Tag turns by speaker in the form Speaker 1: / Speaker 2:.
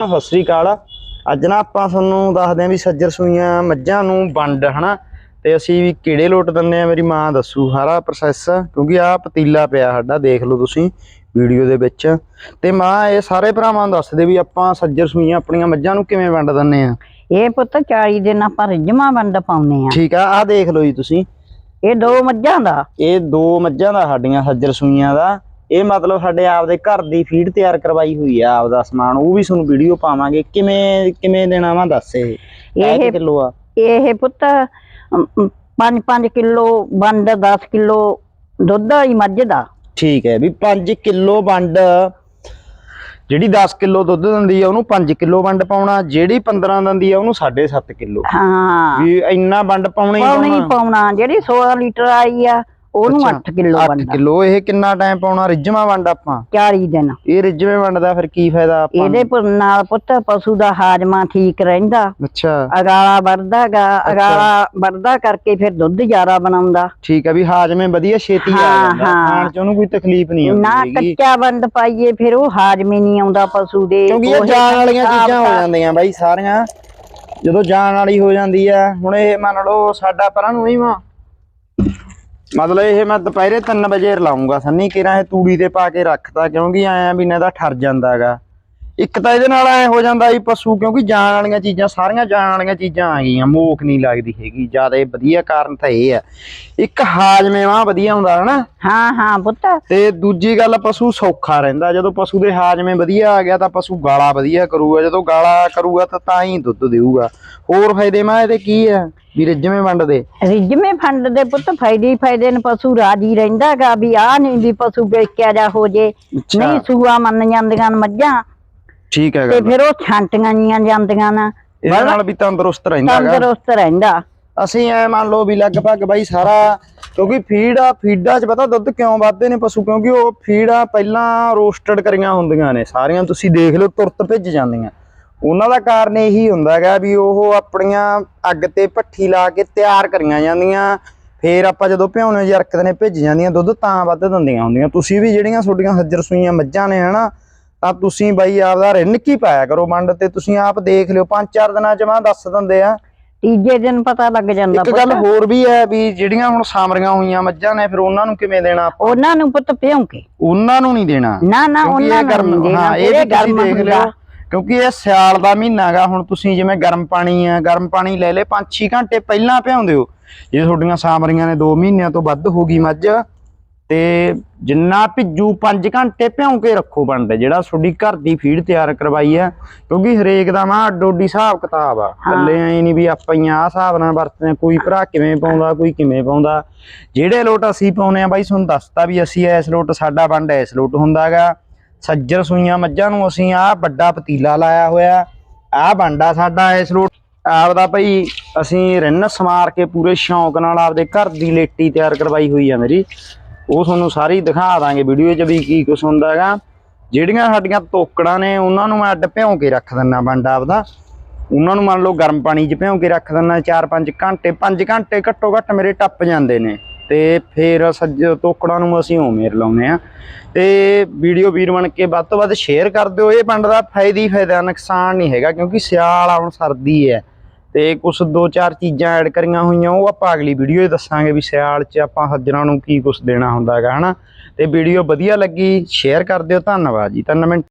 Speaker 1: ਸਤਿ ਸ੍ਰੀ ਅਕਾਲ। ਅੱਜ ਨਾ ਆਪਾਂ ਤੁਹਾਨੂੰ ਦੱਸਦੇ ਆਂ ਵੀ ਸੱਜਰ ਸੂਈਆਂ ਮੱਝਾਂ ਨੂੰ ਵੰਡ ਹਨਾ? ਤੇ ਅਸੀਂ ਵੀ ਕਿਹੜੇ ਲੋਟ ਦਿੰਨੇ ਆ ਮੇਰੀ ਮਾਂ ਦੱਸੂ ਸਾਰਾ ਪ੍ਰੋਸੈਸ ਕਿਉਂਕਿ ਆਹ ਪਤੀਲਾ ਪਿਆ ਸਾਡਾ ਦੇਖ ਲਓ ਤੁਸੀਂ ਵੀਡੀਓ ਦੇ ਵਿੱਚ। ਤੇ ਮਾਂ ਇਹ ਸਾਰੇ ਭਰਾਵਾਂ ਨੂੰ ਦੱਸ ਦੇ ਵੀ ਆਪਾਂ ਸੱਜਰ ਸੂਈਆਂ ਆਪਣੀਆਂ ਮੱਝਾਂ ਨੂੰ ਕਿਵੇਂ ਵੰਡ ਦਿੰਨੇ ਆ
Speaker 2: ਇਹ ਪੁੱਤ 40 ਦਿਨ ਆਪਾਂ ਰਿਜਮਾ ਵੰਡ ਪਾਉਨੇ ਆ
Speaker 1: ਠੀਕ ਆ ਆਹ ਦੇਖ ਲਓ ਜੀ ਤੁਸੀਂ।
Speaker 2: ਇਹ ਦੋ ਮੱਝਾਂ ਦਾ।
Speaker 1: ਇਹ ਦੋ ਮੱਝਾਂ ਦਾ ਸਾਡੀਆਂ ਸੱਜਰ ਸੂਈਆਂ ਦਾ। ਇਹ ਮਤਲਬ ਸਾਡੇ ਆਪਦੇ ਘਰ ਦੀ ਫੀਡ ਤਿਆਰ ਕਰਵਾਈ ਹੋਈ ਆ ਆਪਦਾ ਸਮਾਨ ਉਹ ਵੀ ਤੁਹਾਨੂੰ ਵੀਡੀਓ ਪਾਵਾਂਗੇ। ਕਿਵੇਂ ਕਿਵੇਂ ਦੇਣਾ ਵਾ ਦੱਸ ਇਹ?
Speaker 2: ਇਹ-
Speaker 1: ਕਿਲੋ ਆ?
Speaker 2: ਇਹ ਪੁੱਤ 5-5 ਕਿਲੋ ਵੰਡ 10 ਕਿਲੋ ਦੁੱਧ ਵਾਲੀ ਮੱਝ ਦਾ।
Speaker 1: ਠੀਕ ਹੈ ਵੀ 5 ਕਿਲੋ ਵੰਡ ਜਿਹੜੀ 10 ਕਿਲੋ ਦੁੱਧ ਦਿੰਦੀ ਆ ਉਹਨੂੰ 5 ਕਿਲੋ ਵੰਡ ਪਾਉਣਾ ਜਿਹੜੀ 15 ਦਿੰਦੀ ਆ ਉਹਨੂੰ 7.5 ਕਿਲੋ।
Speaker 2: ਹਾਂ।
Speaker 1: ਵੀ ਇੰਨਾ ਵੰਡ ਪਾਉਣਾ ਹੀ
Speaker 2: ਪਾਉਣਾ ਜਿਹੜੀ 16 ਲੀਟਰ ਆਈ ਆ ਉਹਨੂੰ
Speaker 1: ਅੱਛਾ,
Speaker 2: 8 ਕਿਲੋ
Speaker 1: 8
Speaker 2: ਵੰਡ।
Speaker 1: ਕਿਲੋ ਇਹ ਕਿੰਨਾ ਟਾਈਮ ਪਾਉਣਾ? ਰਿਜਮਾ ਵੰਡ ਆਪਾਂ?
Speaker 2: 40 ਦਿਨ।
Speaker 1: ਇਹ ਰਿਜਵੇਂ ਵੰਡ ਦਾ ਫਿਰ ਕੀ ਫਾਇਦਾ ਆਪਾਂ
Speaker 2: ਇਹਦੇ ਪਰ ਨਾਲ ਪੁੱਤ ਪਸ਼ੂ ਦਾ ਹਾਜ਼ਮਾ ਠੀਕ ਰਹਿੰਦਾ।
Speaker 1: ਨੂੰ? ਅੱਛਾ।
Speaker 2: ਅਗਾਲਾ ਵਰਦਾਗਾ ਅਗਾਲਾ ਵਰਦਾ ਕਰਕੇ ਫਿਰ ਦੁੱਧ ਜ਼ਿਆਦਾ ਬਣਾਉਂਦਾ।
Speaker 1: ਠੀਕ ਹੈ ਵੀ ਹਾਜਮੇ ਵਧੀਆ ਛੇਤੀ ਆ ਜਾਂਦਾ। ਖਾਣ ਚ ਉਹਨੂੰ ਕੋਈ ਤਕਲੀਫ ਨਹੀਂ
Speaker 2: ਨਾ
Speaker 1: ਆਉਂਦੀ ਹੈਗੀ।
Speaker 2: ਕੱਚਾ ਵੰਡ ਪਾਈਏ ਫਿਰ ਉਹ ਹਾਜ਼ਮੇ ਨਹੀਂ ਆਉਂਦਾ ਪਸ਼ੂ ਦੇ।
Speaker 1: ਕਿਉਂਕਿ ਇਹ ਜਾਣ ਵਾਲੀਆਂ ਚੀਜ਼ਾਂ ਹੋ ਜਾਂਦੀਆਂ ਬਾਈ ਸਾਰੀਆਂ। ਜਦੋਂ ਜਾਣ ਵਾਲੀ ਹੋ ਜਾਂਦੀ ਆ ਹੁਣ ਇਹ ਮੰਨ ਲਓ ਸਾਡਾ ਪਰਾਂ ਨੂੰ ਹੀ ਵਾ। ਮਤਲਬ ਇਹ ਮੈਂ ਦੁਪਹਿਰੇ 3 ਵਜੇ ਲਾਉਂਗਾ ਸੰਨੀ ਕਿਰਾਂ ਇਹ ਤੂੜੀ ਤੇ ਪਾ ਕੇ ਰੱਖਤਾ? ਕਿਉਂਕਿ ਆਇਆ ਵੀ ਇਹਨਾਂ ਦਾ ਠਰ ਜਾਂਦਾਗਾ। ਇੱਕ ਤਾਂ ਇਹਦੇ ਨਾਲ ਐ ਹੋ ਜਾਂਦਾ ਵੀ ਪਸ਼ੂ ਕਿਉਂਕਿ ਜਾਣ ਵਾਲੀਆਂ ਚੀਜ਼ਾਂ ਸਾਰੀਆਂ ਜਾਣ ਵਾਲੀਆਂ ਚੀਜ਼ਾਂ ਆ ਗਈਆਂ ਮੋਖ ਨਹੀਂ ਲੱਗਦੀ ਹੈਗੀ ਜ਼ਿਆਦਾ ਵਧੀਆ ਕਾਰਨ ਤਾਂ ਇਹ ਆ। ਇੱਕ ਹਾਜਮੇ ਵਾਂ ਵਧੀਆ ਹੁੰਦਾ ਹਨਾ।
Speaker 2: ਹਾਂ ਹਾਂ ਪੁੱਤ।
Speaker 1: ਤੇ ਦੂਜੀ ਗੱਲ ਪਸ਼ੂ ਸੌਖਾ ਰਹਿੰਦਾ ਜਦੋਂ ਪਸ਼ੂ ਦੇ ਹਾਜਮੇ ਵਧੀਆ ਆ ਗਿਆ ਤਾਂ ਪਸ਼ੂ ਗਾਲਾ ਵਧੀਆ ਕਰੂਗਾ ਜਦੋਂ ਗਾਲਾ ਕਰੂਗਾ ਤਾਂ ਤਾਂ ਹੀ ਦੁੱਧ ਦੇਊਗਾ। ਹੋਰ ਫਾਇਦੇ ਮੈਂ ਇਹਦੇ ਕੀ ਆ? ਵੀ ਰਿਜਵੇਂ ਵੰਡਦੇ
Speaker 2: ਰਿਜਮੇ ਫੰਡ ਦੇ ਪੁੱਤ ਫਾਇਦੇ ਹੀ ਫਾਇਦੇ ਨੇ ਪਸ਼ੂ ਰਾਜੀ ਰਹਿੰਦਾਗਾ ਵੀ ਆ ਨਹੀਂ ਵੀ ਪਸ਼ੂ ਵੇਚਿਆ ਜਾ ਹੋ ਜੇ। ਨਹੀਂ ਸੂਆ ਮੰਨ ਜਾਂਦੀਆਂ ਨੇ ਮੱਝਾਂ
Speaker 1: ਠੀਕ ਹੈ
Speaker 2: ਤੇ
Speaker 1: ਗੱਲ।
Speaker 2: ਫਿਰ ਉਹ ਛਾਂਟੀਆਂ ਜੀਆਂ ਜਾਂਦੀਆਂ ਨਾ
Speaker 1: ਇਹਦੇ ਨਾਲ ਵੀ ਤੰਦਰੁਸਤ ਰਹਿੰਦਾ ਹੈਗਾ।
Speaker 2: ਤੰਦਰੁਸਤ ਰਹਿੰਦਾ।
Speaker 1: ਅਸੀਂ ਐ ਮੰਨ ਲਓ ਵੀ ਲਗਭਗ ਬਾਈ ਸਾਰਾ ਕਿਉਂਕਿ ਫੀਡ ਆ ਫੀਡਾਂ 'ਚ ਪਤਾ ਦੁੱਧ ਕਿਉਂ ਵੱਧਦੇ ਨੇ ਪਸ਼ੂ? ਕਿਉਂਕਿ ਉਹ ਫੀਡਾਂ ਪਹਿਲਾਂ ਰੋਸਟਡ ਕਰੀਆਂ ਹੁੰਦੀਆਂ ਨੇ ਸਾਰੀਆਂ ਤੁਸੀਂ ਦੇਖ ਲਓ ਤੁਰਤ ਭਿੱਜ ਜਾਂਦੀਆਂ। ਉਹਨਾਂ ਦਾ ਕਾਰਨ ਇਹੀ ਹੁੰਦਾ ਹੈਗਾ ਵੀ ਉਹ ਆਪਣੀਆਂ ਅੱਗ ਤੇ ਭੱਠੀ ਲਾ ਕੇ ਤਿਆਰ ਕਰੀਆਂ ਜਾਂਦੀਆਂ ਫੇਰ ਆਪਾਂ ਜਦੋਂ ਭਿਉਣੇ ਜਰਕਦੇ ਨੇ ਭਿੱਜ ਜਾਂਦੀਆਂ ਦੁੱਧ ਤਾਂ ਵੱਧ ਦਿੰਦੀਆਂ ਹੁੰਦੀਆਂ। ਤੁਸੀਂ ਵੀ ਜਿਹੜੀਆਂ ਤੁਹਾਡੀਆਂ ਹੱਜਰ ਸੂਈਆਂ ਮੱਝਾਂ ਨੇ ਹਨਾ ਤਾਂ ਤੁਸੀਂ ਬਾਈ ਆਪਦਾ ਰਿੰਨ ਕੀ ਪਾਇਆ ਕਰੋ ਵੰਡ ਤੇ ਤੁਸੀਂ ਆਪ ਦੇਖ ਲਿਓ ਪੰਜ ਚਾਰ ਦਿਨਾਂ ਚ ਮੈਂ ਦੱਸ ਦਿੰਦੇ ਆ।
Speaker 2: ਤੀਜੇ ਦਿਨ ਪਤਾ ਲੱਗ ਜਾਂਦਾ
Speaker 1: ਇੱਕ ਗੱਲ ਹੋਰ ਵੀ ਹੈ ਵੀ ਜਿਹੜੀਆਂ ਹੁਣ ਸਾਮਰੀਆਂ ਹੋਈਆਂ ਮੱਝਾਂ ਨੇ ਫਿਰ ਉਹਨਾਂ ਨੂੰ ਕਿਵੇਂ ਦੇਣਾ ਆਪਾਂ?
Speaker 2: ਉਹਨਾਂ ਨੂੰ ਪੁੱਤ ਭਿਉਂ ਕੇ
Speaker 1: ਉਹਨਾਂ ਨੂੰ ਨਹੀਂ ਦੇਣਾ।
Speaker 2: ਨਾ ਨਾ ਉਹਨਾਂ ਨੂੰ ਦੇਣਾ।
Speaker 1: ਹਾਂ ਇਹ
Speaker 2: ਗਰਮ
Speaker 1: ਦੇਖ ਲਿਓ। ਕਿਉਂਕਿ ਇਹ ਸਿਆਲ ਦਾ ਮਹੀਨਾ ਹੈਗਾ ਹੁਣ ਤੁਸੀਂ ਜਿਵੇਂ ਗਰਮ ਪਾਣੀ ਆ ਗਰਮ ਪਾਣੀ ਲੈ ਲੈ 5-6 ਘੰਟੇ ਪਹਿਲਾਂ ਭਿਉਂਦੇ ਹੋ। ਜੇ ਤੁਹਾਡੀਆਂ ਸਾਮਰੀਆਂ ਨੇ 2 ਮਹੀਨਿਆਂ ਤੋਂ ਵੱਧ ਹੋ ਗਈ ਮੱਝ ਤੇ ਜਿੰਨਾ ਭਿੱਜੂ 5 ਘੰਟੇ ਭਿਉਂ ਕੇ ਰੱਖੋ ਬਣਦੇ ਜਿਹੜਾ ਤੁਹਾਡੀ ਘਰ ਦੀ ਫੀਡ ਤਿਆਰ ਕਰਵਾਈ ਆ ਕਿਉਂਕਿ ਹਰੇਕ ਦਾ ਮਾਂ ਅੱਡੋਡੀ ਹਿਸਾਬ ਕਿਤਾਬ ਆ। ਇਕੱਲੇ ਐ ਨਹੀਂ ਵੀ ਆਪਾਂ ਹੀ ਆਹ ਹਿਸਾਬ ਨਾਲ ਵਰਤਦੇ ਕੋਈ ਭਰਾ ਕਿਵੇਂ ਪਾਉਂਦਾ ਕੋਈ ਕਿਵੇਂ ਪਾਉਂਦਾ। ਜਿਹੜੇ ਲੋਟ ਅਸੀਂ ਪਾਉਨੇ ਆ ਬਾਈ ਤੁਹਾਨੂੰ ਦੱਸਤਾ ਵੀ ਅਸੀਂ ਇਸ ਲੋਟ ਸਾਡਾ ਵੰਡ ਇਸ ਲੋਟ ਹੁੰਦਾਗਾ ਸੱਜਰ ਸੂਈਆਂ ਮੱਝਾਂ ਨੂੰ ਅਸੀਂ ਆਹ ਵੱਡਾ ਪਤੀਲਾ ਲਾਇਆ ਹੋਇਆ ਆਹ ਬਾਂਡਾ ਸਾਡਾ ਇਸ ਲੋਟ। ਆਪਦਾ ਭਾਈ ਅਸੀਂ ਰਿੰਨ ਸਮਾਰ ਕੇ ਪੂਰੇ ਸ਼ੌਂਕ ਨਾਲ ਆਪਦੇ ਘਰ ਦੀ ਲੇਟੀ ਤਿਆਰ ਕਰਵਾਈ ਹੋਈ ਆ ਮੇਰੀ। ਉਹ ਤੁਹਾਨੂੰ ਸਾਰੀ ਦਿਖਾ ਦਾਂਗੇ ਵੀਡੀਓ 'ਚ ਵੀ ਕੀ ਕੁਛ ਹੁੰਦਾ ਹੈਗਾ। ਜਿਹੜੀਆਂ ਸਾਡੀਆਂ ਤੋਕੜਾਂ ਨੇ, ਉਹਨਾਂ ਨੂੰ ਮੈਂ ਅੱਡ ਭਿਉਂ ਕੇ ਰੱਖ ਦਿੰਦਾ ਬਾਂਡਾ ਆਪਦਾ। ਉਹਨਾਂ ਨੂੰ ਮੰਨ ਲਓ ਗਰਮ ਪਾਣੀ 'ਚ ਭਿਉਂ ਕੇ ਰੱਖ ਦਿੰਦਾ 4-5 ਘੰਟੇ 5 ਘੰਟੇ ਘੱਟੋ ਘੱਟ ਮੇਰੇ ਟੱਪ ਜਾਂਦੇ ਨੇ। ਤੇ ਫੇਰ ਸੱਜ ਤੋਕੜਾਂ ਨੂੰ ਅਸੀਂ ਉਵੇਂ ਲਾਉਨੇ ਆ ਤੇ ਵੀਡੀਓ ਵੀਰ ਬਣ ਕੇ ਵੱਧ ਤੋਂ ਵੱਧ ਸ਼ੇਅਰ ਕਰ ਦਿਓ। ਇਹ ਪੰਡ ਦਾ ਫਾਇਦਾ ਹੀ ਫਾਇਦਾ, ਨੁਕਸਾਨ ਨਹੀਂ ਹੈਗਾ, ਕਿਉਂਕਿ ਸਿਆਲ ਆਉਣ ਸਰਦੀ ਹੈ। ਤੇ ਕੁਝ ਦੋ ਚਾਰ ਚੀਜ਼ਾਂ ਐਡ ਕਰੀਆਂ ਹੋਈਆਂ, ਉਹ ਆਪਾਂ ਅਗਲੀ ਵੀਡੀਓ 'ਚ ਦੱਸਾਂਗੇ ਵੀ ਸਿਆਲ 'ਚ ਆਪਾਂ ਹੱਜਰਾਂ ਨੂੰ ਕੀ ਕੁਝ ਦੇਣਾ ਹੁੰਦਾ ਹੈਗਾ, ਹਨਾ? ਤੇ ਵੀਡੀਓ ਵਧੀਆ ਲੱਗੀ ਸ਼ੇਅਰ ਕਰ ਦਿਓ, ਧੰਨਵਾਦ ਜੀ, ਤਿੰਨ ਮਿੰਟ